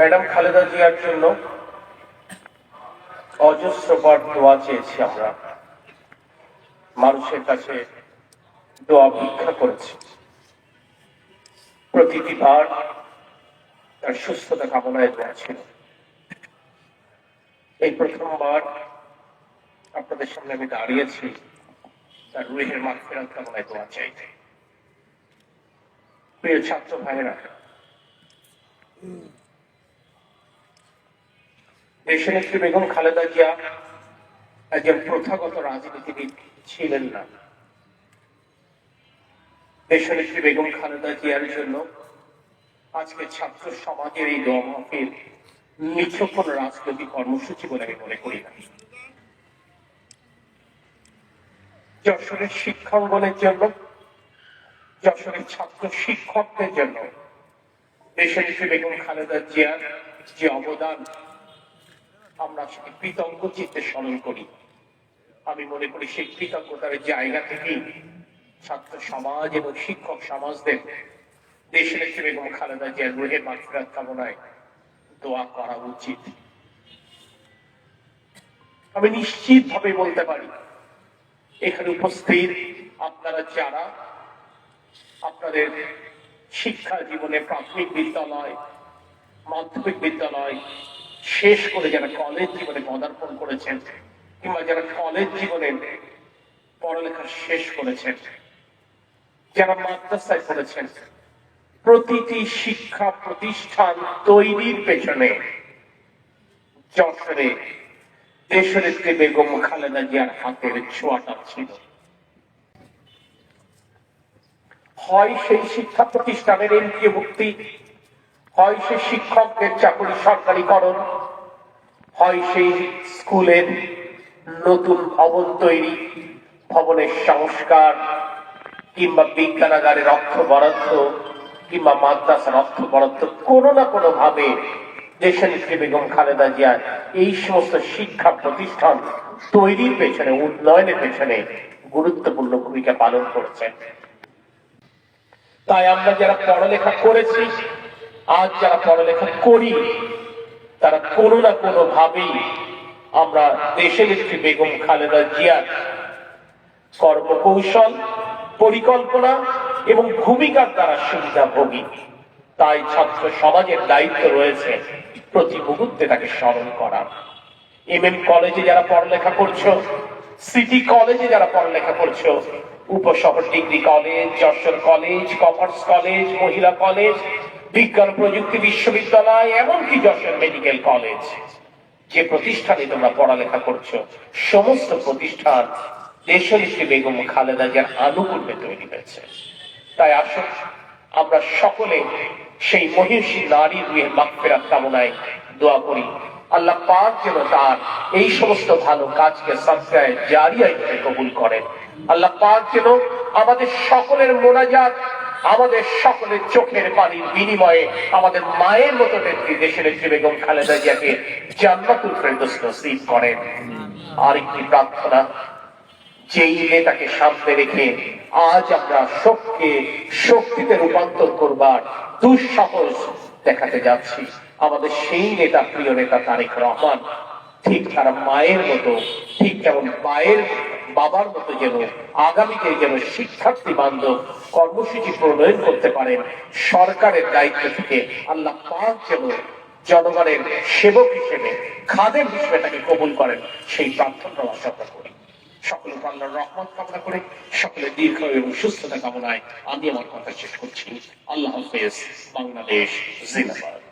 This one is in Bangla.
ম্যাডাম খালেদা জিয়ার জন্য অজস্র অজস্রবার দোয়া চেয়েছি আমরা। মানুষের কাছে দোয়া ভিক্ষা করেছি। প্রতিটি বার তার সুস্থতা কামনায় দোয়া ছিল। এই প্রথমবার আপনাদের সামনে আমি দাঁড়িয়েছি, তার রুহের মাগফিরাত কামনায় দোয়া চাইতে প্রিয় ছাত্র ভাইয়েরা দেশনেত্রী বেগম খালেদা জিয়া একজন প্রথাগত রাজনীতিবিদ ছিলেন না। দেশনেত্রী বেগম খালেদা জিয়ার জন্য আজকে ছাত্র সমাজের এই মাহফিল নিছক রাজনৈতিক কর্মসূচি বলে আমি মনে করি না। যশোরের শিক্ষাঙ্গনের জন্য, যশোরের ছাত্র শিক্ষকদের জন্য দেশনেত্রী বেগম খালেদা জিয়ার যে অবদান আমরা সেটি কৃতজ্ঞ চিত্তে স্মরণ করি। আমি মনে করি সেই কৃতজ্ঞতার জায়গা থেকেই ছাত্র সমাজ এবং শিক্ষক সমাজদের দেশের একটি বেগম খালেদা জিয়ার রুহের মাগফিরাত কামনায় দোয়া করা উচিত। আমি নিশ্চিত ভাবে বলতে পারি, এখানে উপস্থিত আপনারা যারা আপনাদের শিক্ষা জীবনে প্রাথমিক বিদ্যালয়, মাধ্যমিক বিদ্যালয় শেষ করে যারা কলেজ জীবনে পদার্পণ করেছেন কিংবা যারা কলেজ জীবনে পড়ালেখা শেষ করেছেন, যারা মাদ্রাসায় পড়েছেন, প্রতিটি শিক্ষা প্রতিষ্ঠান তৈরির পেছনে যশোরে দেশনেত্রী বেগম খালেদা জিয়ার হাতের ছোঁয়াটা ছিল। হয় সেই শিক্ষা প্রতিষ্ঠানের এমপিভুক্তি হয় সে শিক্ষকদের চাকরি সরকারিকরণ, হয় সেই স্কুলের নতুন ভবন তৈরি, ভবনের সংস্কার, কিংবা বিজ্ঞানাগারের অর্থ বরাদ্দ, কিংবা মাদ্রাসার অর্থ বরাদ্দ, কোনো না কোনো ভাবে দেশনেত্রী বেগম খালেদা জিয়া এই সমস্ত শিক্ষা প্রতিষ্ঠান তৈরির পেছনে, উন্নয়নের পেছনে গুরুত্বপূর্ণ ভূমিকা পালন করেছেন তাই আমরা যারা পড়ালেখা করেছি আজ যারা পড়ালেখা করি, তারা কোনো না কোনো ভাবেই আমরা দেশে নেত্রী বেগম খালেদা জিয়ার কর্মকৌশল, পরিকল্পনা এবং ভূমিকার দ্বারা সুবিধাভোগী। তাই ছাত্র সমাজের দায়িত্ব রয়েছে প্রতি মুহূর্তে তাকে স্মরণ করা। এম এম কলেজে যারা পড়ালেখা করছ, সিটি কলেজে যারা পড়ালেখা করছ, Upashahar degree college, Jessore college, commerce college, মহিলা কলেজ বিজ্ঞান প্রযুক্তি বিশ্ববিদ্যালয়, এমনকি যশোর মেডিকেল কলেজ। যে প্রতিষ্ঠানে তোমরা পড়ালেখা করছ, সমস্ত প্রতিষ্ঠান দেশনেত্রী বেগম খালেদা জিয়ার আনুকূল্যে তৈরি হয়েছে। তাই আসুন, আমরা সকলে সেই মহিষী নারীর রুহের মাগফিরাত কামনায় দোয়া করি। আল্লাহ পাক যেন তার এই সমস্ত ভালো কাজকে সবটায় জারিয়া কবুল করেন। আল্লাহ পাক যেন আমাদের সকলের মোনাজাত আমাদের সকলের চোখের পানির বিনিময়ে আমাদের মায়ের মতো নেত্রী দেশের নেত্রী বেগম খালেদা জিয়াকে জান্নাতুল ফেরদৌস নসিব করেন। আরেকটি প্রার্থনা, যেই নেতাকে সামনে রেখে আজ আমরা শোককে, শক্তিতে রূপান্তর করবার দুঃসাহস দেখাতে যাচ্ছি। আমাদের সেই নেতা, প্রিয় নেতা তারেক রহমান, ঠিক তারা মায়ের মতো, ঠিক যেমন মায়ের বাবার মতো যেন আগামীতে যেন শিক্ষার্থী বান্ধব কর্মসূচি প্রণয়ন করতে পারেন। সরকারের দায়িত্ব থেকে আল্লাহ পাক যেন জনগণের সেবক হিসেবে খাদের হিসেবে তাকে কবুল করেন, সেই প্রার্থনা আশা করি। সকলে আল্লাহর রহমত কামনা করে, সকলে দীর্ঘ এবং সুস্থতা কামনায় আমি আমার কথা শেষ করছি। আল্লাহ হাফেজ, বাংলাদেশ জিন্দাবাদ।